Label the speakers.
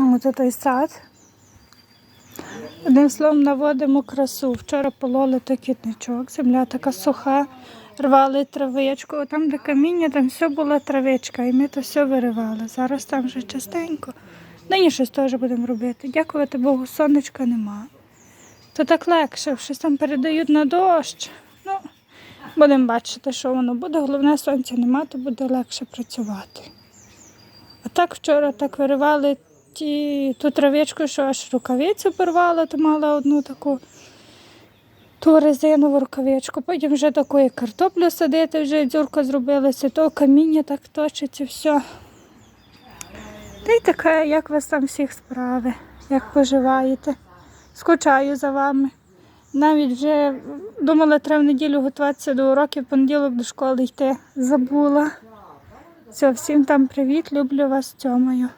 Speaker 1: Ось той сад. Одним словом, наводимо красу. Вчора пололи той квітничок, земля така суха, рвали травичку. Там, де каміння, там все була травичка, і ми то все виривали. Зараз там вже частенько. Нині щось теж будемо робити. Дякувати Богу, сонечка нема. То так легше, щось там передають на дощ. Ну, будемо бачити, що воно буде. Головне, сонця нема, то буде легше працювати. А так вчора так виривали ті, ту травичку, що аж рукавицю порвала, то мала одну таку ту резинову рукавичку. Потім вже таку і картоплю садити, вже дзюрка зробилася, то каміння так точиться, все. Та й таке, як вас там всіх справи, як поживаєте. Скучаю за вами. Навіть вже думала, треба в неділю готуватися до уроків, понеділок до школи йти. Забула. Все, всім там привіт, люблю вас, цьомаю.